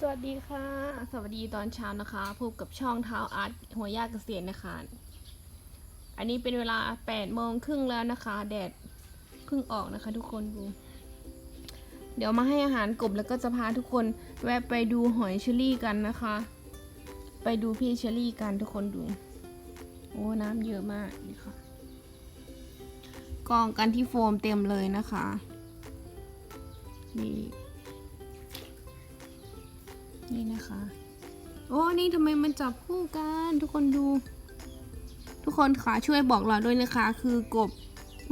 สวัสดีค่ะ สวัสดีตอนเช้านะคะพบกับช่องเท้าอาร์ตหัวยากเกษตรนะคะ อันนี้เป็นเวลา8โมงครึ่งแล้วนะคะ แดดเพิ่งออกนะคะ ทุกคนดู เดี๋ยวมาให้อาหารกบแล้วก็จะพาทุกคนแวะไปดูหอยเชอรี่กันนะคะ ไปดูพี่เชอรี่กันทุกคนดู โอ้น้ำเยอะมากนี่ค่ะกองกันที่โฟมเต็มเลยนะคะ นี่ นี่นะคะ โอ้นี่ทำไมมันจับคู่กัน ทุกคนดู ทุกคนค่ะช่วยบอกเราด้วยนะคะ คือกบ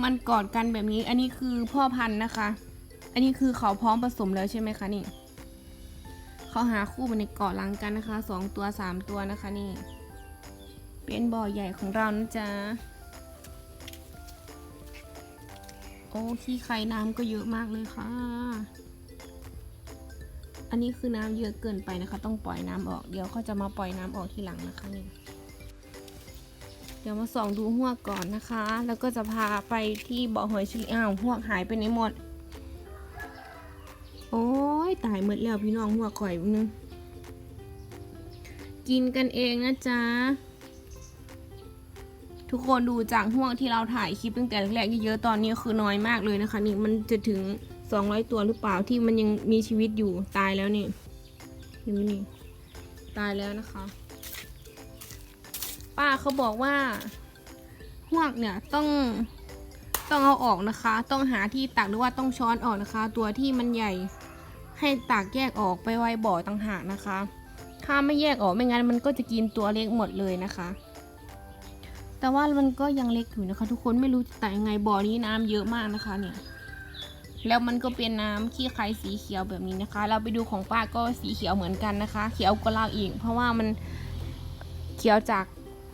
มันกอดกันแบบนี้ อันนี้คือพ่อพันธุ์นะคะ อันนี้คือเขาพร้อมผสมแล้วใช่ไหมคะนี่ เขาหาคู่มันในเกาะลังกันนะคะสองตัวสามตัวนะคะนี่ เป็นบ่อใหญ่ของเรานะจ๊ะโอ้ขี้ไข่น้ำก็เยอะมากเลยค่ะ อันนี้คือน้ำเยอะเกินไปนะคะ ต้องปล่อยน้ำออก เดี๋ยวเขาจะมาปล่อยน้ำออกทีหลังนะคะนี่ เดี๋ยวมาส่องดูหวกก่อนนะคะ แล้วก็จะพาไปที่บ่อหอยชอรี่อ้าวหวหายไปไหนหมด โอ้ยตายหมดแล้วพี่น้องหวข่อยนึงกินกันเองนะจ๊ะ ทุกคนดูจากห่วงที่เราถ่ายคลิปตั้งแต่แรกๆเยอะๆตอนนี้คือน้อยมากเลยนะคะ นี่มันจะถึง 200 ตัวหรือเปล่าที่มันยังมีชีวิตอยู่ตายแล้วนี่เห็นไหมนี่ตายแล้วนะคะ ป้าเขาบอกว่าหวกเนี่ยต้องต้องเอาออกนะคะ ต้องหาที่ตักหรือว่าต้องช้อนออกนะคะ ตัวที่มันใหญ่ให้ตักแยกออกไปไว้บ่อต่างหากนะคะ ถ้าไม่แยกออกไม่งั้นมันก็จะกินตัวเล็กหมดเลยนะคะ แต่ว่ามันก็ยังเล็กอยู่นะคะ ทุกคนไม่รู้จะตักยังไงบ่อนี้น้ำเยอะมากนะคะเนี่ย แล้วมันก็เป็นน้ำขี้ไครสีเขียวแบบนี้นะคะ เราไปดูของป้าก็สีเขียวเหมือนกันนะคะ เขียวกว่าเราอีก เพราะว่ามันเขียวจาก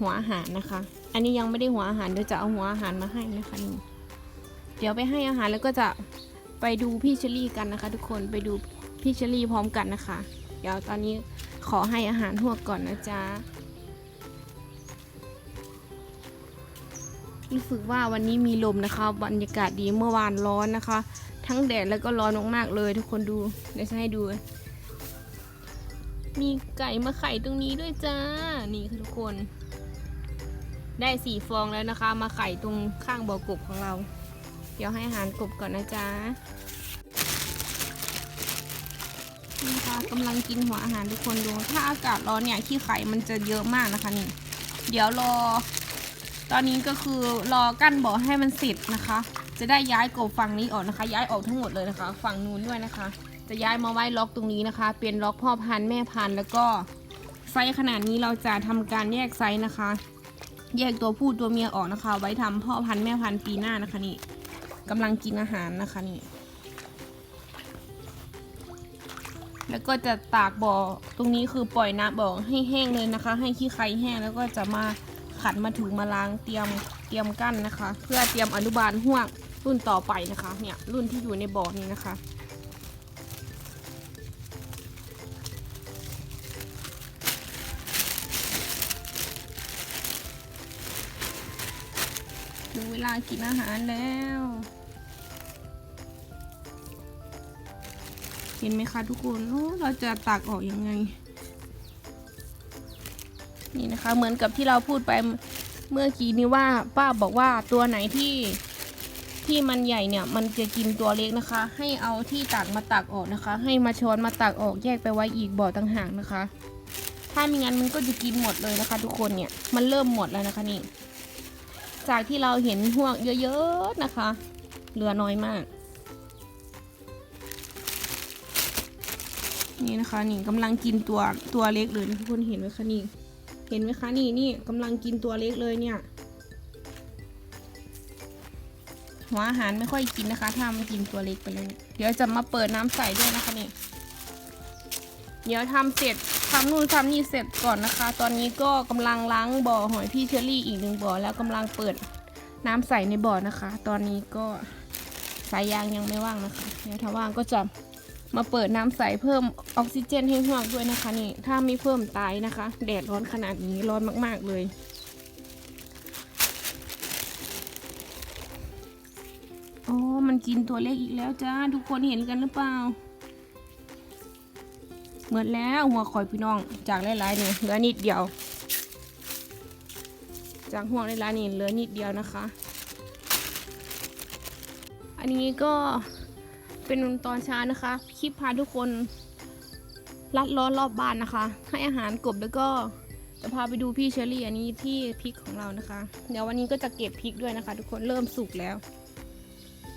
หัวอาหารนะคะ อันนี้ยังไม่ได้หัวอาหารเดี๋ยวจะเอาหัวอาหารมาให้นะคะนี่เดี๋ยวไปให้อาหารแล้วก็จะไปดูพี่เชอรี่กันนะคะ ทุกคนไปดูพี่เชอรี่พร้อมกันนะคะ เดี๋ยวตอนนี้ขอให้อาหารหัวก่อนนะจ๊ะรู้สึกว่าวันนี้มีลมนะคะ บรรยากาศดีเมื่อวานร้อนนะคะ ทั้งแดดแล้วก็ร้อนมากๆเลย ทุกคนดูเดี๋ยวจะให้ดู มีไก่มาไข่ตรงนี้ด้วยจ้า นี่ค่ะทุกคน ได้สี่ฟองแล้วนะคะ มาไข่ตรงข้างบ่อกบของเรา เดี๋ยวให้อาหารกบก่อนนะจ๊ะนี่ค่ะกำลังกินหัวอาหารทุกคนดู ถ้าอากาศร้อนเนี่ยขี้ไข่มันจะเยอะมากนะคะนี่ เดี๋ยวรอ ตอนนี้ก็คือรอกั้นบ่อให้มันเสร็จนะคะ จะได้ย้ายกบฝั่งนี้ออกนะคะ ย้ายออกทั้งหมดเลยนะคะ ฝั่งนู้นด้วยนะคะ จะย้ายมาไว้ล็อกตรงนี้นะคะ เป็นล็อกพ่อพันธุ์แม่พันธุ์แล้วก็ไซส์ขนาดนี้เราจะทำการแยกไซส์นะคะ แยกตัวผู้ตัวเมียออกนะคะ ไว้ทำพ่อพันธุ์แม่พันธุ์ปีหน้านะคะนี่กำลังกินอาหารนะคะนี่แล้วก็จะตากบ่อตรงนี้คือปล่อยน้ำบ่อให้แห้งเลยนะคะ ให้ขี้ไครแห้งแล้วก็จะมาขัดมาถึงมาล้างเตรียมเตรียมกั้นนะคะ เพื่อเตรียมอนุบาลห่วง รุ่นต่อไปนะคะ เนี่ยรุ่นที่อยู่ในบ่อนี้นะคะ ถึงเวลากินอาหารแล้ว เห็นไหมคะทุกคนโอ้เราจะตักออกยังไง นี่นะคะเหมือนกับที่เราพูดไปเมื่อกี้นี้ว่าป้าบอกว่าตัวไหนที่ ที่มันใหญ่เนี่ยมันจะกินตัวเล็กนะคะ ให้เอาที่ตักมาตักออกนะคะ ให้มาช้อนมาตักออกแยกไปไว้อีกบ่อต่างหากนะคะ ถ้าไม่งั้นมันก็จะกินหมดเลยนะคะ ทุกคนเนี่ยมันเริ่มหมดแล้วนะคะนี่ จากที่เราเห็นห่วงเยอะๆนะคะ เหลือน้อยมาก นี่นะคะนี่กำลังกินตัวตัวเล็กเลยทุกคนเห็นไหมคะนี่เห็นไหมคะนี่นี่กำลังกินตัวเล็กเลยเนี่ย หัวอาหารไม่ค่อยกินนะคะ ถ้ามันกินตัวเล็กไปเลยเนี่ยเดี๋ยวจะมาเปิดน้ำใส่ด้วยนะคะนี่เดี๋ยวทำเสร็จทำนู่นทำนี่เสร็จก่อนนะคะ ตอนนี้ก็กำลังล้างบ่อหอยพี่เชอรี่อีกหนึ่งบ่อแล้วกำลังเปิดน้ำใส่ในบ่อนะคะ ตอนนี้ก็สายยางยังไม่ว่างนะคะเดี๋ยวถ้าว่างก็จะมาเปิดน้ำใสเพิ่มออกซิเจนให้หวกด้วยนะคะนี่ถ้าไม่เพิ่มตายนะคะ แดดร้อนขนาดนี้ร้อนมาก ๆเลย กินตัวเล็กอีกแล้วจ้า ทุกคนเห็นกันหรือเปล่าเหมือนแล้วหัวคอยพี่น้องจากหลายๆนี่เหลือนิดเดียว จากห่วงหลายๆนี่เหลือนิดเดียวนะคะ อันนี้ก็เป็นตอนเช้านะคะคลิปพาทุกคนลัดล้อรอบบ้านนะคะ ให้อาหารกบแล้วก็จะพาไปดูพี่เชอรี่อันนี้ที่พริกของเรานะคะ เดี๋ยววันนี้ก็จะเก็บพริกด้วยนะคะ ทุกคนเริ่มสุกแล้ว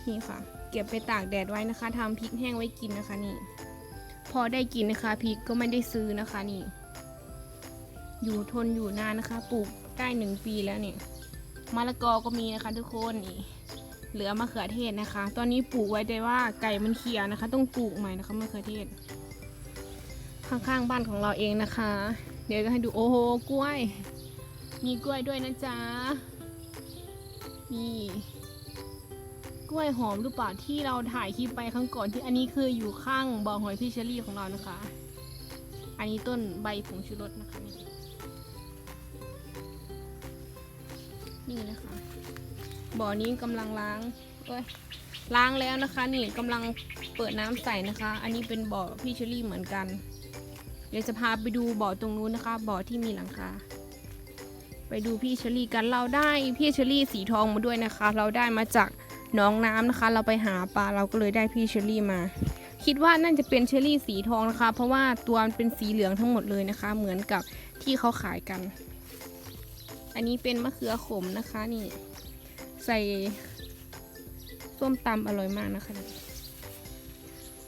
นี่ค่ะ เก็บไปตากแดดไว้นะคะทำพริกแห้งไว้กินนะคะนี่ พอได้กินนะคะพริกก็ไม่ได้ซื้อนะคะนี่ อยู่ทนอยู่นานนะคะ ปลูกได้หนึ่งปีแล้วเนี่ยมะละกอก็มีนะคะทุกคนนี่เหลือมะเขือเทศนะคะ ตอนนี้ปลูกไว้แต่ว่าไก่มันเขียวนะคะ ต้องปลูกใหม่นะคะมะเขือเทศ ข้างๆบ้านของเราเองนะคะ เดี๋ยวจะให้ดูโอ้โหกล้วย มีกล้วยด้วยนะจ๊ะนี่ ล้วยหอมหรือเปล่าที่เราถ่ายคลิปไปครั้งก่อนที่อันนี้คืออยู่ข้างบ่อหอยพี่เชอรี่ของเรานะคะ อันนี้ต้นใบผงชูรสนะคะนี่นี่นะคะ บ่อนี้กำลังล้างเอ้ยล้างแล้วนะคะ นี่กำลังเปิดน้ำใส่นะคะ อันนี้เป็นบ่อพี่เชอรี่เหมือนกัน เดี๋ยวจะพาไปดูบ่อตรงนู้นนะคะ บ่อที่มีหลังคาไปดูพี่เชอรี่กันเราได้พี่เชอรี่สีทองมาด้วยนะคะ เราได้มาจาก หน้องน้ำนะคะ เราไปหาปลาเราก็เลยได้พี่เชอรี่มา คิดว่าน่าจะเป็นเชอรี่สีทองนะคะ เพราะว่าตัวมันเป็นสีเหลืองทั้งหมดเลยนะคะ เหมือนกับที่เขาขายกัน อันนี้เป็นมะเขือขมนะคะนี่ใส่ส้มตำอร่อยมากนะคะ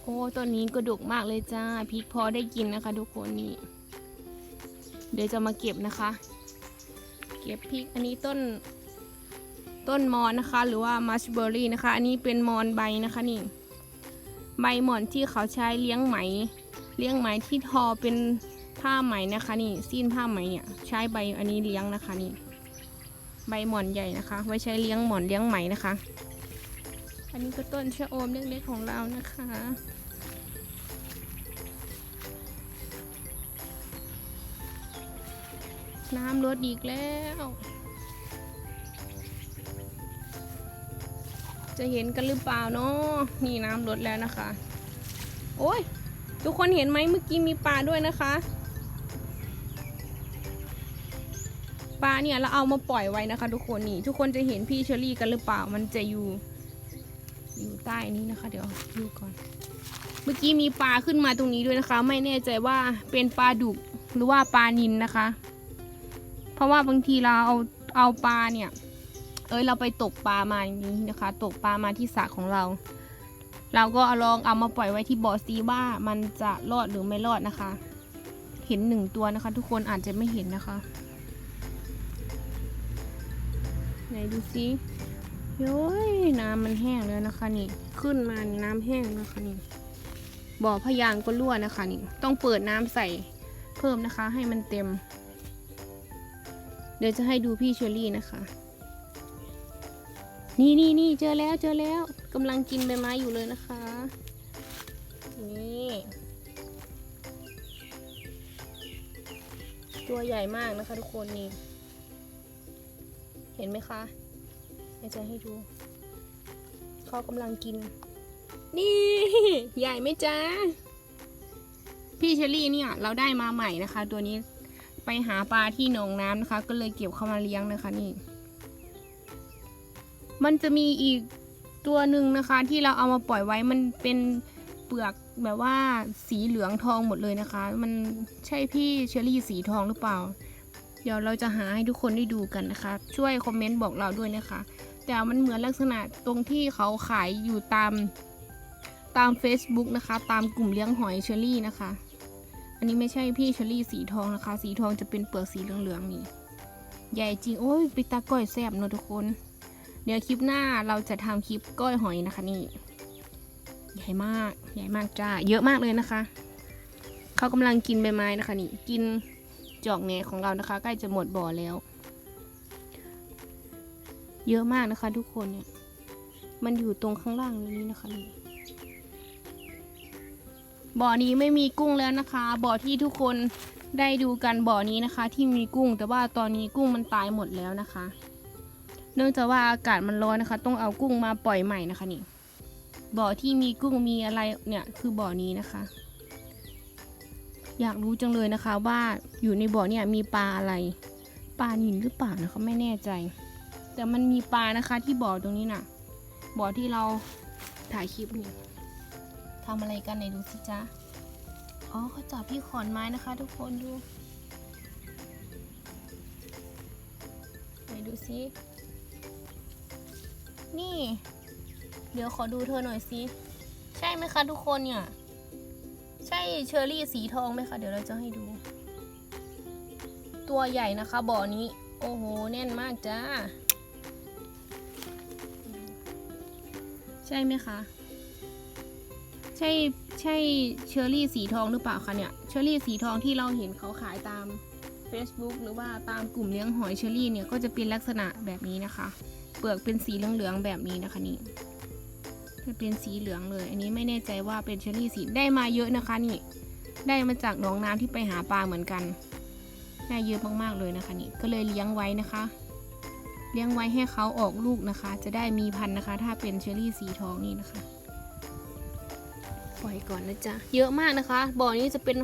โอ้ต้นนี้ก็ดกมากเลยจ้าพริกพอได้กินนะคะ ทุกคนนี่เดี๋ยวจะมาเก็บนะคะ เก็บพริกอันนี้ต้น ต้นมอนนะคะ หรือว่ามัชเบอร์รี่นะคะ อันนี้เป็นมอนใบนะคะนี่ ใบหมอนที่เขาใช้เลี้ยงไหม เลี้ยงไหมที่ทอเป็นผ้าไหมนะคะ นี่สิ้นผ้าไหมเนี่ยใช้ใบอันนี้เลี้ยงนะคะนี่ ใบหมอนใหญ่นะคะ ไว้ใช้เลี้ยงหมอนเลี้ยงไหมนะคะ อันนี้ก็ต้นชะอมเล็กๆของเรานะคะน้ำลดอีกแล้ว จะเห็นกันหรือเปล่าเนาะนี่น้ำลดแล้วนะคะ โอ้ย ทุกคนเห็นไหมเมื่อกี้มีปลาด้วยนะคะ ปลาเนี่ยเราเอามาปล่อยไว้นะคะ ทุกคนนี่ ทุกคนจะเห็นพี่เชอรี่กันหรือเปล่า มันจะอยู่อยู่ใต้นี้นะคะ เดี๋ยวดูก่อน เมื่อกี้มีปลาขึ้นมาตรงนี้ด้วยนะคะ ไม่แน่ใจว่าเป็นปลาดุกหรือว่าปลานินนะคะ เพราะว่าบางทีเราเอาเอาปลาเนี่ย เอ้ยเราไปตกปลามาอย่างนี้นะคะ ตกปลามาที่สระของเรา เราก็เอาลองเอามาปล่อยไว้ที่บ่อซีว่ามันจะรอดหรือไม่รอดนะคะ เห็นหนึ่งตัวนะคะ ทุกคนอาจจะไม่เห็นนะคะไหนดูซิโย้ยน้ำมันแห้งแล้วนะคะนี่ ขึ้นมาน้ำแห้งนะคะนี่บ่อพยางก็รั่วนะคะนี่ ต้องเปิดน้ำใส่เพิ่มนะคะ ให้มันเต็ม เดี๋ยวจะให้ดูพี่เชอรี่นะคะ นี่นี่นี่เจอแล้วเจอแล้วกำลังกินใบไม้อยู่เลยนะคะ นี่ ตัวใหญ่มากนะคะทุกคนนี่ เห็นไหมคะเดี๋ยวจะให้ดู เขากำลังกิน นี่ ใหญ่ไหมจ๊ะ พี่เชอรี่เนี่ย เราได้มาใหม่นะคะ ตัวนี้ไปหาปลาที่หนองน้ำนะคะ ก็เลยเก็บเข้ามาเลี้ยงนะคะนี่ มันจะมีอีกตัวหนึ่งนะคะ ที่เราเอามาปล่อยไว้มันเป็นเปลือกแบบว่าสีเหลืองทองหมดเลยนะคะ มันใช่พี่เชอรี่สีทองหรือเปล่า เดี๋ยวเราจะหาให้ทุกคนได้ดูกันนะคะ ช่วยคอมเมนต์บอกเราด้วยนะคะ แต่มันเหมือนลักษณะตรงที่เขาขายอยู่ตามตาม Facebook นะคะ ตามกลุ่มเลี้ยงหอยเชอรี่นะคะ อันนี้ไม่ใช่พี่เชอรี่สีทองนะคะ สีทองจะเป็นเปลือกสีเหลืองๆนี่ ใหญ่จริง โอ้ยปิตาก้อยแซ่บเนอะทุกคน เดี๋ยวคลิปหน้าเราจะทำคลิปก้อยหอยนะคะนี่ ใหญ่มาก ใหญ่มากจ้า เยอะมากเลยนะคะ เขากำลังกินใบไม้นะคะนี่ กินจอกแหนของเรานะคะ ใกล้จะหมดบ่อแล้ว เยอะมากนะคะ ทุกคนเนี่ย มันอยู่ตรงข้างล่างนี้นะคะนี่บ่อนี้ไม่มีกุ้งแล้วนะคะ บ่อที่ทุกคนได้ดูกันบ่อนี้นะคะ ที่มีกุ้งแต่ว่าตอนนี้กุ้งมันตายหมดแล้วนะคะ เนื่องจากว่าอากาศมันร้อนนะคะ ต้องเอากุ้งมาปล่อยใหม่นะคะนี่บ่อที่มีกุ้งมีอะไรเนี่ยคือบ่อนี้นะคะ อยากรู้จังเลยนะคะว่าอยู่ในบ่อเนี่ยมีปลาอะไร ปลานิลหรือเปล่านะคะไม่แน่ใจ แต่มันมีปลานะคะที่บ่อตรงนี้น่ะ บ่อที่เราถ่ายคลิปนี่ทำอะไรกันไหนดูสิจ๊ะอ๋อเขาจับที่ขอนไม้นะคะ ทุกคนดูไหนดูสิ นี่ เดี๋ยวขอดูเธอหน่อยสิ ใช่ไหมคะทุกคนเนี่ย ใช่เชอรี่สีทองไหมคะ เดี๋ยวเราจะให้ดู ตัวใหญ่นะคะบ่อนี้ โอ้โห แน่นมากจ้า ใช่ไหมคะ ใช่ใช่เชอรี่สีทองหรือเปล่าคะเนี่ย เชอร์รี่สีทองที่เราเห็นเขาขายตาม Facebook หรือว่าตามกลุ่มเลี้ยงหอยเชอรี่เนี่ยก็จะเป็นลักษณะแบบนี้นะคะ เปลือกเป็นสีเหลืองๆแบบนี้นะคะนี่จะเป็นสีเหลืองเลย อันนี้ไม่แน่ใจว่าเป็นเชอรี่สีได้มาเยอะนะคะนี่ ได้มาจากหนองน้ำที่ไปหาปลาเหมือนกันได้เยอะมากๆเลยนะคะนี่ ก็เลยเลี้ยงไว้นะคะ เลี้ยงไว้ให้เขาออกลูกนะคะ จะได้มีพันธุ์นะคะ ถ้าเป็นเชอรี่สีทองนี่นะคะ ปล่อยก่อนนะจ๊ะ เยอะมากนะคะ บ่อนี้จะเป็น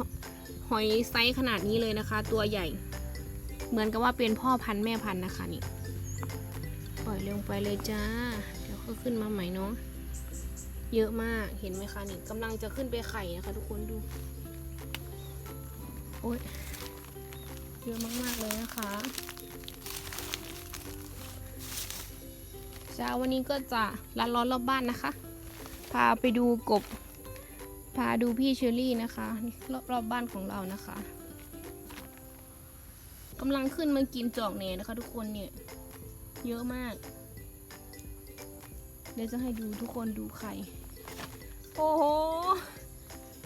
หอยไซส์ขนาดนี้เลยนะคะ ตัวใหญ่ เหมือนกับว่าเป็นพ่อพันธุ์แม่พันธุ์นะคะนี่ ล่อยลงไปเลยจ้า เดี๋ยวเขาขึ้นมาใหม่เนาะ เยอะมาก เห็นไหมคะนี่กำลังจะขึ้นไปไข่นะคะทุกคนดู โอ้ยเยอะมากๆเลยนะคะเช้าวันนี้ก็จะลัดล้อรอบบ้านนะคะ พาไปดูกบ พาดูพี่เชอรี่นะคะรอบรอบบ้านของเรานะคะกำลังขึ้นมากินจอกแหนนะคะทุกคนเนี่ย เยอะมาก เดี๋ยวจะให้ดูทุกคนดูไข่ โอ้โห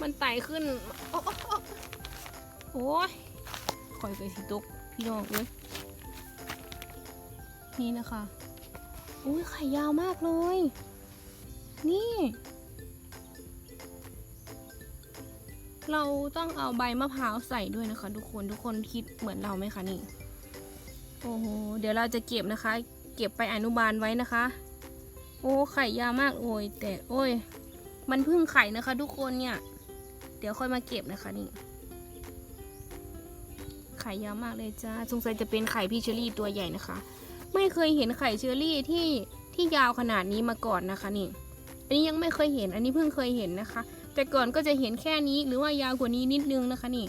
มันไต่ขึ้น โอ้โอ้โอ้โอ้ยคอยเกยสิตุกพี่น้องเอ้ยนี่นะคะอุ้ยไข่ยาวมากเลย นี่ เราต้องเอาใบมะพร้าวใส่ด้วยนะคะ ทุกคนทุกคนคิดเหมือนเราไหมคะนี่ โอ้โห เดี๋ยวเราจะเก็บนะคะ เก็บไปอนุบาลไว้นะคะ โอ้ ไข่ยาวมาก โอ้ย แต่ โอ้ย มันเพิ่งไข่นะคะ ทุกคนเนี่ย เดี๋ยวค่อยมาเก็บนะคะนี่ ไข่ยาวมากเลยจ้า สงสัยจะเป็นไข่พี่เชอรี่ตัวใหญ่นะคะ ไม่เคยเห็นไข่เชอรี่ที่ที่ยาวขนาดนี้มาก่อนนะคะนี่ อันนี้ยังไม่เคยเห็น อันนี้เพิ่งเคยเห็นนะคะ แต่ก่อนก็จะเห็นแค่นี้หรือว่ายาวกว่านี้นิดนึงนะคะนี่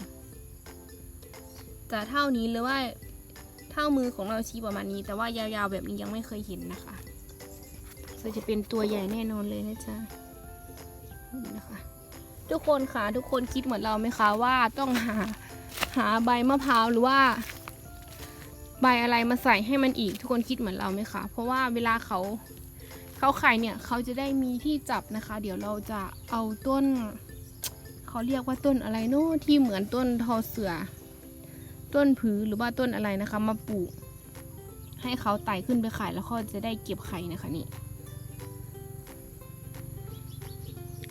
จะเท่านี้หรือว่า เท่ามือของเราชี้ประมาณนี้ แต่ว่ายาวๆแบบนี้ยังไม่เคยเห็นนะคะก็จะเป็นตัวใหญ่แน่นอนเลยนะจ๊ะนี่นะคะทุกคนค่ะทุกคนคิดเหมือนเราไหมคะว่าต้องหาหาใบมะพร้าวหรือว่า ใบอะไรมาใส่ให้มันอีก ทุกคนคิดเหมือนเราไหมคะเพราะว่าเวลาเขาเขาไข่เนี่ยเขาจะได้มีที่จับนะคะ เดี๋ยวเราจะเอาต้นเขาเรียกว่าต้นอะไรเนาะที่เหมือนต้นทอเสือ ต้นผือหรือว่าต้นอะไรนะคะ มาปลูก ให้เขาไต่ขึ้นไปไข่แล้วเขาจะได้เก็บไข่นะคะนี่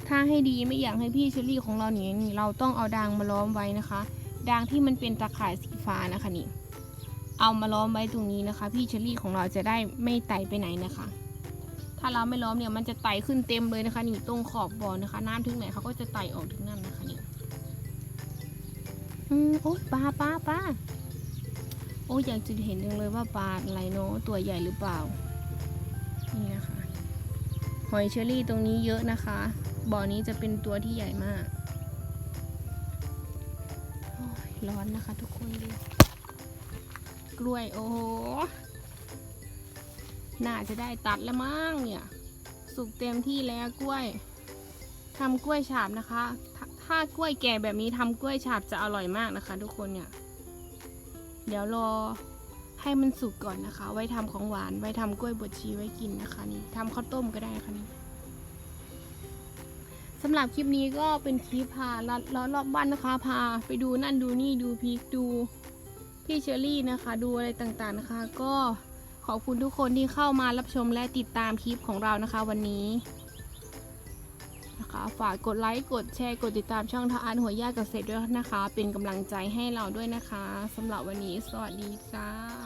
ถ้าให้ดีไม่อยากให้พี่เชอรี่ของเราหนีนี่เราต้องเอาดางมาล้อมไว้นะคะ ดางที่มันเป็นตะข่ายสีฟ้านะคะนี่ เอามาล้อมไว้ตรงนี้นะคะ พี่เชอรี่ของเราจะได้ไม่ไต่ไปไหนนะคะ ถ้าเราไม่ล้อมเนี่ยมันจะไต่ขึ้นเต็มเลยนะคะ นี่ตรงขอบบ่อนะคะ น้ำถึงไหนเขาก็จะไต่ออกถึงนั่นนะคะนี่ อืมโอ๊ยปลาปลาปลาโอ้ยอยากจะเห็นจังเลยว่าปลาอะไรเนาะตัวใหญ่หรือเปล่า นี่นะคะ หอยเชอรี่ตรงนี้เยอะนะคะ บ่อนี้จะเป็นตัวที่ใหญ่มากร้อนนะคะทุกคนดูกล้วยโอ้โห น่าจะได้ตัดแล้วมั้งเนี่ย สุกเต็มที่แล้วกล้วยทำกล้วยฉาบนะคะ ถ้ากล้วยแก่แบบนี้ทำกล้วยฉาบจะอร่อยมากนะคะ ทุกคนเนี่ย เดี๋ยวรอให้มันสุกก่อนนะคะ ไว้ทำของหวาน ไว้ทำกล้วยบดชีไว้กินนะคะนี่ทำข้าวต้มก็ได้ค่ะนี่สำหรับคลิปนี้ก็เป็นคลิปพาลัดล้อรอบบ้านนะคะ พาไปดูนั่นดูนี่ดูพริกดูพี่เชอรี่นะคะ ดูอะไรต่างๆนะคะ ก็ขอบคุณทุกคนที่เข้ามารับชมและติดตามคลิปของเรานะคะ วันนี้ ฝากกดไลค์กดแชร์กดติดตามช่องทาอานหัวย่าเกษตรด้วยนะคะ เป็นกำลังใจให้เราด้วยนะคะสำหรับวันนี้สวัสดีจ้า